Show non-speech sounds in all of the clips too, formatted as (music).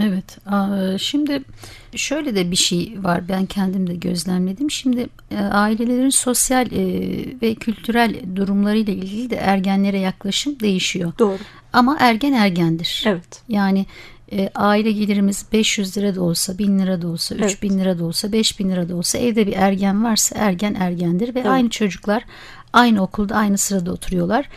Evet. Şimdi şöyle de bir şey var. Ben kendim de gözlemledim. Şimdi e, ailelerin sosyal e, ve kültürel durumlarıyla ilgili de ergenlere yaklaşım değişiyor. Doğru. Ama ergen ergendir. Evet. Yani e, aile gelirimiz 500 lira da olsa, 1000 lira da olsa, Evet. 3000 lira da olsa, 5000 lira da olsa evde bir ergen varsa ergen ergendir ve Evet. aynı çocuklar aynı okulda aynı sırada oturuyorlar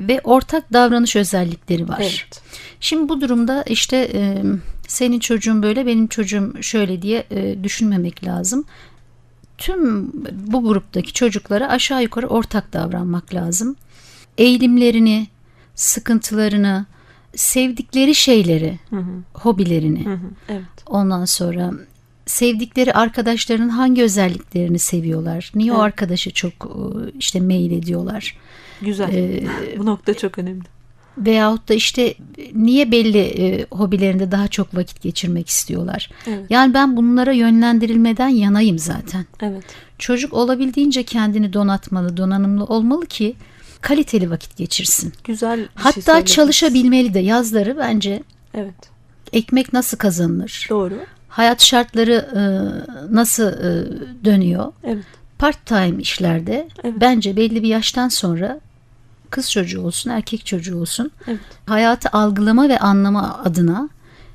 ve ortak davranış özellikleri var. Evet. Şimdi bu durumda işte e, senin çocuğun böyle benim çocuğum şöyle diye e, düşünmemek lazım. Tüm bu gruptaki çocuklara aşağı yukarı ortak davranmak lazım. Eğilimlerini, sıkıntılarını, sevdikleri şeyleri, Hı hı. hobilerini, Hı hı. Evet. ondan sonra sevdikleri arkadaşlarının hangi özelliklerini seviyorlar, niye o Evet. arkadaşı çok e, işte mail ediyorlar. Güzel. Ee, (laughs) Bu nokta çok önemli. Veyahut da işte niye belli e, hobilerinde daha çok vakit geçirmek istiyorlar. Evet. Yani ben bunlara yönlendirilmeden yanayım zaten. Evet. Çocuk olabildiğince kendini donatmalı, donanımlı olmalı ki kaliteli vakit geçirsin. Güzel bir şey Hatta söylediniz. çalışabilmeli de yazları bence Evet. ekmek nasıl kazanılır? Doğru. Hayat şartları e, nasıl e, dönüyor? Evet. Part time işlerde Evet. bence belli bir yaştan sonra kız çocuğu olsun, erkek çocuğu olsun Evet. hayatı algılama ve anlama adına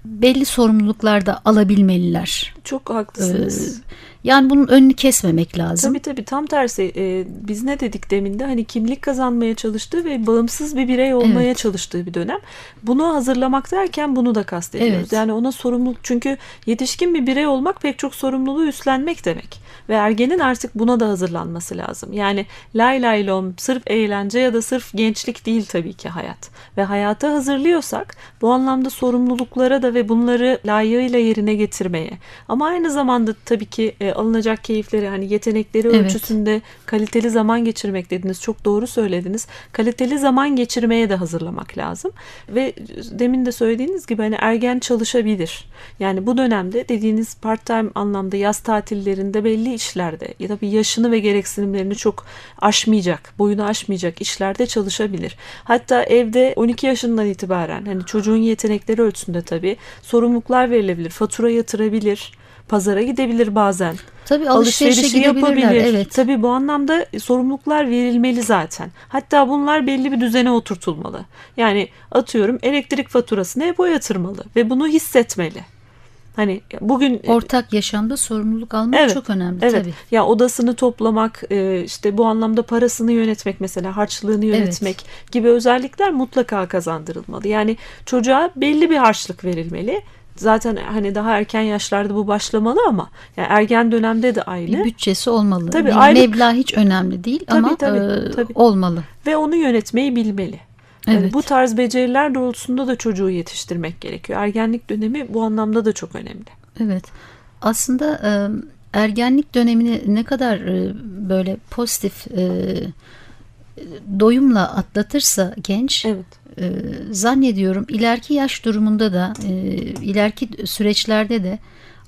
belli sorumluluklar da alabilmeliler. Çok Ee, haklısınız. Yani bunun önünü kesmemek lazım. Tabii tabii tam tersi e, biz ne dedik demin de hani kimlik kazanmaya çalıştığı ve bağımsız bir birey olmaya Evet. çalıştığı bir dönem. Bunu hazırlamak derken bunu da kastediyoruz. Evet. Yani ona sorumluluk çünkü yetişkin bir birey olmak pek çok sorumluluğu üstlenmek demek. Ve ergenin artık buna da hazırlanması lazım. Yani lay lay lom sırf eğlence ya da sırf gençlik değil tabii ki hayat. Ve hayata hazırlıyorsak bu anlamda sorumluluklara da ve bunları layığıyla yerine getirmeye ama aynı zamanda tabii ki e, alınacak keyifleri hani yetenekleri Evet. ölçüsünde kaliteli zaman geçirmek dediniz. Çok doğru söylediniz. Kaliteli zaman geçirmeye de hazırlamak lazım. Ve demin de söylediğiniz gibi hani ergen çalışabilir. Yani bu dönemde dediğiniz part time anlamda yaz tatillerinde belli işlerde ya da bir yaşını ve gereksinimlerini çok aşmayacak, boyunu aşmayacak işlerde çalışabilir. Hatta evde 12 yaşından itibaren hani çocuğun yetenekleri ölçüsünde tabii sorumluluklar verilebilir. Fatura yatırabilir. Pazara gidebilir bazen. Tabii alışverişe Alışverişi yapabilir. Evet. Tabii bu anlamda sorumluluklar verilmeli zaten. Hatta bunlar belli bir düzene oturtulmalı. Yani atıyorum elektrik faturasını hep o yatırmalı ve bunu hissetmeli. Hani bugün Ortak yaşamda sorumluluk almak Evet, çok önemli Evet. tabii. Ya odasını toplamak, e, işte bu anlamda parasını yönetmek mesela, harçlığını yönetmek gibi özellikler mutlaka kazandırılmalı. Yani çocuğa belli bir harçlık verilmeli. Zaten hani daha erken yaşlarda bu başlamalı ama yani ergen dönemde de aynı. Bir bütçesi olmalı. Tabii, Bir aylık- meblağ hiç önemli değil Tabii, ama tabii, e, tabii. olmalı. ve onu yönetmeyi bilmeli. Yani Evet. bu tarz beceriler doğrultusunda da çocuğu yetiştirmek gerekiyor. Ergenlik dönemi bu anlamda da çok önemli. Evet. Aslında e, ergenlik dönemini ne kadar e, böyle pozitif e, doyumla atlatırsa genç Evet. E, zannediyorum ileriki yaş durumunda da e, ileriki süreçlerde de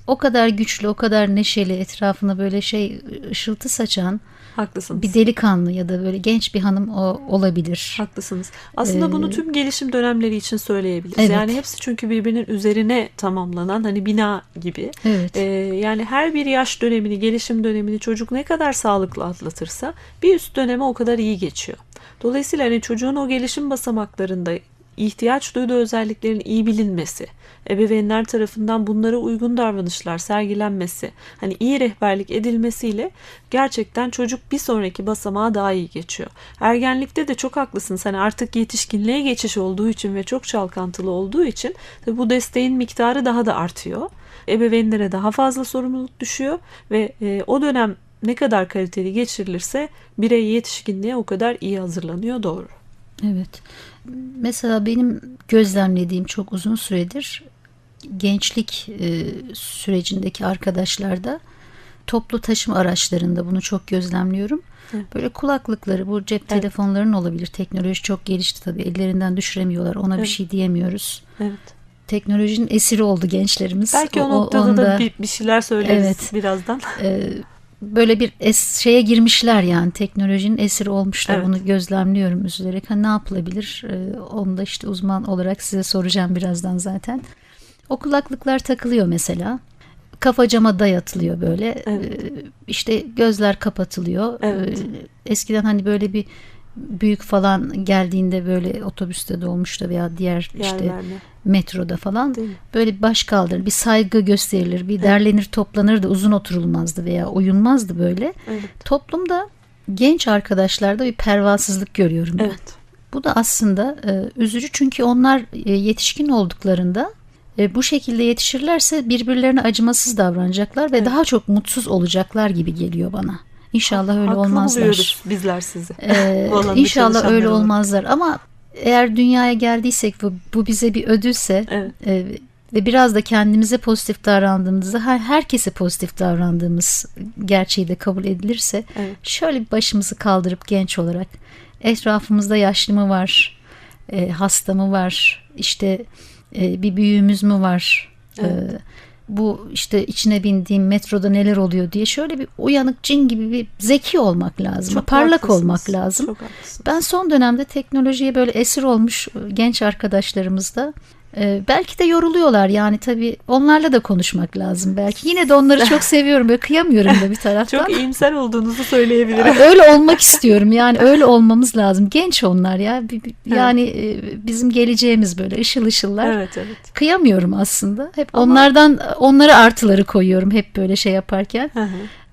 o kadar güçlü, o kadar neşeli, etrafına böyle şey ışıltı saçan Haklısınız. bir delikanlı ya da böyle genç bir hanım o, olabilir. Haklısınız. Aslında Ee, bunu tüm gelişim dönemleri için söyleyebiliriz. Evet. Yani hepsi çünkü birbirinin üzerine tamamlanan hani bina gibi. Evet. Ee, yani her bir yaş dönemini, gelişim dönemini çocuk ne kadar sağlıklı atlatırsa bir üst döneme o kadar iyi geçiyor. Dolayısıyla hani çocuğun o gelişim basamaklarında ihtiyaç duyduğu özelliklerin iyi bilinmesi, ebeveynler tarafından bunlara uygun davranışlar sergilenmesi, hani iyi rehberlik edilmesiyle gerçekten çocuk bir sonraki basamağa daha iyi geçiyor. Ergenlikte de çok haklısınız. Hani artık yetişkinliğe geçiş olduğu için ve çok çalkantılı olduğu için tabii bu desteğin miktarı daha da artıyor. Ebeveynlere daha fazla sorumluluk düşüyor ve e, o dönem ne kadar kaliteli geçirilirse birey yetişkinliğe o kadar iyi hazırlanıyor doğru. Evet. Mesela benim gözlemlediğim çok uzun süredir gençlik e, sürecindeki arkadaşlarda toplu taşıma araçlarında bunu çok gözlemliyorum. Evet. Böyle kulaklıkları, bu cep Evet. telefonlarının olabilir. Teknoloji çok gelişti tabii. Ellerinden düşüremiyorlar. Ona Evet. bir şey diyemiyoruz. Evet. Teknolojinin esiri oldu gençlerimiz. Belki o, O- noktada onda, da bir, bir şeyler söyleriz Evet. birazdan. e, (laughs) böyle bir es, şeye girmişler yani teknolojinin esiri olmuşlar. Evet. Onu gözlemliyorum üzülerek. Ha, ne yapılabilir? E, onu da işte uzman olarak size soracağım birazdan zaten. O kulaklıklar takılıyor mesela. Kafa cama dayatılıyor böyle. Evet. Ee, işte gözler kapatılıyor. Evet. Ee, Eskiden hani böyle bir büyük falan geldiğinde böyle otobüste dolmuşta veya diğer Yer işte verme. metroda falan mi? böyle baş kaldırır, bir saygı gösterilir, bir derlenir, toplanır da uzun oturulmazdı veya uyunmazdı böyle. Evet. Toplumda genç arkadaşlarda bir pervasızlık görüyorum ben. Evet. Bu da aslında e, üzücü çünkü onlar e, yetişkin olduklarında e, bu şekilde yetişirlerse birbirlerine acımasız davranacaklar ve Evet. daha çok mutsuz olacaklar gibi geliyor bana. İnşallah öyle Haklı olmazlar. bizler sizi. Ee, inşallah öyle olarak. olmazlar ama eğer dünyaya geldiysek bu, bu bize bir ödülse Evet. e, ve biraz da kendimize pozitif davrandığımızda her, herkese pozitif davrandığımız gerçeği de kabul edilirse Evet. şöyle bir başımızı kaldırıp genç olarak etrafımızda yaşlı mı var, e, hasta mı var, işte e, bir büyüğümüz mü var, e, Evet. Bu işte içine bindiğim metroda neler oluyor diye şöyle bir uyanık cin gibi bir zeki olmak lazım, Çok parlak haklısınız. olmak lazım. Çok haklısınız. Ben son dönemde teknolojiye böyle esir olmuş genç arkadaşlarımızda e, belki de yoruluyorlar yani tabii onlarla da konuşmak lazım belki. Yine de onları çok (laughs) seviyorum böyle kıyamıyorum da bir taraftan. Çok iyimser olduğunuzu söyleyebilirim. öyle olmak istiyorum yani öyle olmamız lazım. Genç onlar ya yani e, bizim geleceğimiz böyle ışıl ışıllar. evet evet. Kıyamıyorum aslında. Hep Ama- onlardan onlara artıları koyuyorum hep böyle şey yaparken. Hı hı.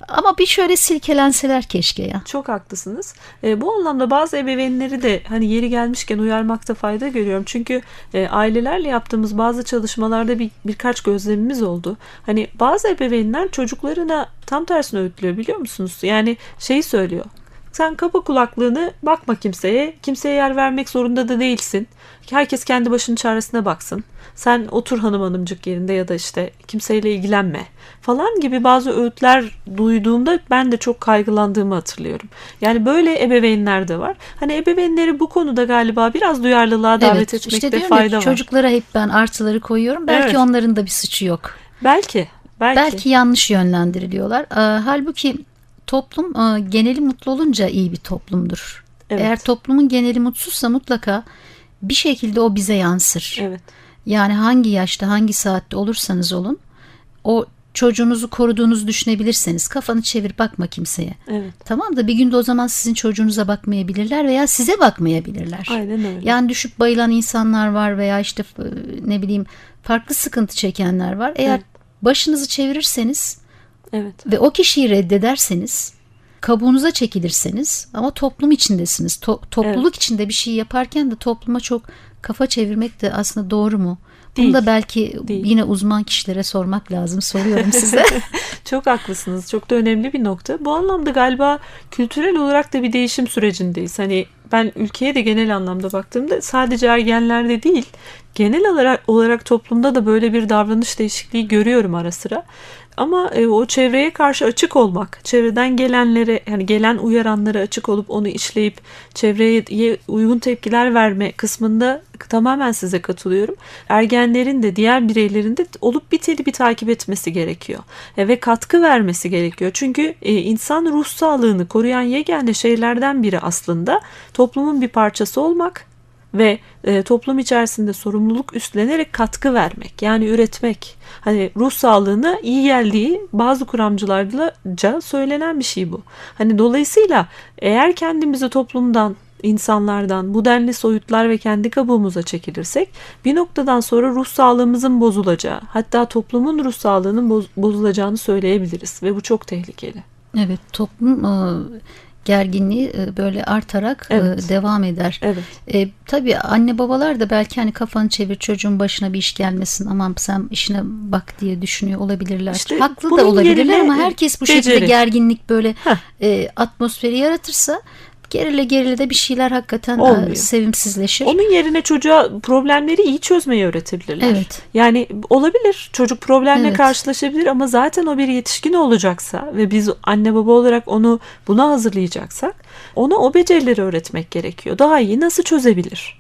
Ama bir şöyle silkelenseler keşke ya. Çok haklısınız. E, bu anlamda bazı ebeveynleri de hani yeri gelmişken uyarmakta fayda görüyorum. Çünkü e, ailelerle yaptığımız bazı çalışmalarda bir birkaç gözlemimiz oldu. Hani bazı ebeveynler çocuklarına tam tersini öğütlüyor biliyor musunuz? Yani şeyi söylüyor. Sen kapa kulaklığını bakma kimseye. Kimseye yer vermek zorunda da değilsin. Herkes kendi başının çaresine baksın. Sen otur hanım hanımcık yerinde ya da işte kimseyle ilgilenme falan gibi bazı öğütler duyduğumda ben de çok kaygılandığımı hatırlıyorum. Yani böyle ebeveynler de var. Hani ebeveynleri bu konuda galiba biraz duyarlılığa davet etmekte işte diyorum ya, fayda var. çocuklara hep ben artıları koyuyorum. Belki Evet. onların da bir suçu yok. Belki. Belki. Belki yanlış yönlendiriliyorlar. Halbuki toplum e, geneli mutlu olunca iyi bir toplumdur. Evet. Eğer toplumun geneli mutsuzsa mutlaka bir şekilde o bize yansır. Evet. Yani hangi yaşta, hangi saatte olursanız olun, o çocuğunuzu koruduğunuzu düşünebilirseniz kafanı çevir bakma kimseye. Evet. Tamam da bir günde o zaman sizin çocuğunuza bakmayabilirler veya size bakmayabilirler. Aynen öyle. Yani düşüp bayılan insanlar var veya işte ne bileyim farklı sıkıntı çekenler var. Eğer Evet. başınızı çevirirseniz Evet. ve o kişiyi reddederseniz, kabuğunuza çekilirseniz ama toplum içindesiniz. To- topluluk içinde bir şey yaparken de topluma çok kafa çevirmek de aslında doğru mu? Bunu Değil. da belki Değil. yine uzman kişilere sormak lazım. Soruyorum size. (laughs) (laughs) Çok haklısınız. Çok da önemli bir nokta. Bu anlamda galiba kültürel olarak da bir değişim sürecindeyiz. Hani ben ülkeye de genel anlamda baktığımda sadece ergenlerde değil, genel olarak olarak toplumda da böyle bir davranış değişikliği görüyorum ara sıra. Ama e, o çevreye karşı açık olmak, çevreden gelenlere yani gelen uyaranlara açık olup onu işleyip çevreye uygun tepkiler verme kısmında tamamen size katılıyorum. Ergenlerin de diğer bireylerin de olup biteni bir takip etmesi gerekiyor. E, ve katkı vermesi gerekiyor. Çünkü e, insan ruh sağlığını koruyan yegane şeylerden biri aslında toplumun bir parçası olmak ve e, toplum içerisinde sorumluluk üstlenerek katkı vermek yani üretmek hani ruh sağlığına iyi geldiği bazı kuramcılarca söylenen bir şey bu. Hani dolayısıyla eğer kendimizi toplumdan insanlardan bu denli soyutlar ve kendi kabuğumuza çekilirsek bir noktadan sonra ruh sağlığımızın bozulacağı hatta toplumun ruh sağlığının boz- bozulacağını söyleyebiliriz ve bu çok tehlikeli. evet toplum e, gerginliği e, böyle artarak e, Evet. devam eder. Evet. E, tabii anne babalar da belki hani kafanı çevir çocuğun başına bir iş gelmesin aman sen işine bak diye düşünüyor olabilirler. İşte Haklı da olabilirler ama herkes bu şekilde beceri. gerginlik böyle Heh. e, atmosferi yaratırsa gerile gerile de bir şeyler hakikaten Olmuyor. sevimsizleşir. Onun yerine çocuğa problemleri iyi çözmeyi öğretebilirler. Evet. Yani olabilir çocuk problemle Evet. karşılaşabilir ama zaten o bir yetişkin olacaksa ve biz anne baba olarak onu buna hazırlayacaksak ona o becerileri öğretmek gerekiyor. Daha iyi nasıl çözebilir?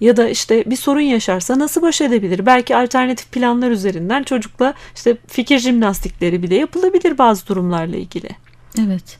Ya da işte bir sorun yaşarsa nasıl baş edebilir? Belki alternatif planlar üzerinden çocukla işte fikir jimnastikleri bile yapılabilir bazı durumlarla ilgili. Evet.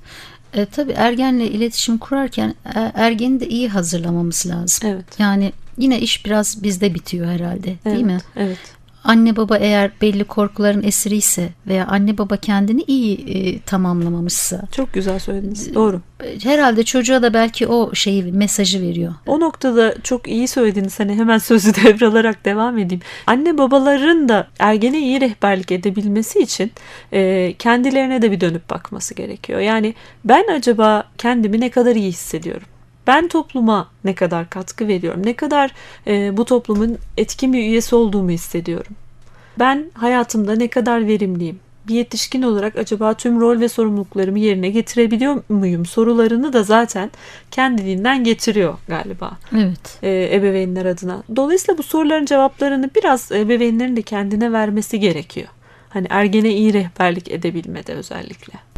E, tabii ergenle iletişim kurarken e, ergeni de iyi hazırlamamız lazım. Evet. Yani yine iş biraz bizde bitiyor herhalde değil evet, mi? Evet. Anne baba eğer belli korkuların esiriyse veya anne baba kendini iyi e, tamamlamamışsa Çok güzel söylediniz. Doğru. e, herhalde çocuğa da belki o şeyi mesajı veriyor. O noktada çok iyi söylediniz. Hani hemen sözü (laughs) devralarak devam edeyim. Anne babaların da ergene iyi rehberlik edebilmesi için e, kendilerine de bir dönüp bakması gerekiyor. Yani ben acaba kendimi ne kadar iyi hissediyorum? Ben topluma ne kadar katkı veriyorum? Ne kadar e, bu toplumun etkin bir üyesi olduğumu hissediyorum? Ben hayatımda ne kadar verimliyim? Bir yetişkin olarak acaba tüm rol ve sorumluluklarımı yerine getirebiliyor muyum? Sorularını da zaten kendiliğinden getiriyor galiba Evet. e, ebeveynler adına. Dolayısıyla bu soruların cevaplarını biraz ebeveynlerin de kendine vermesi gerekiyor. Hani ergene iyi rehberlik edebilmede özellikle.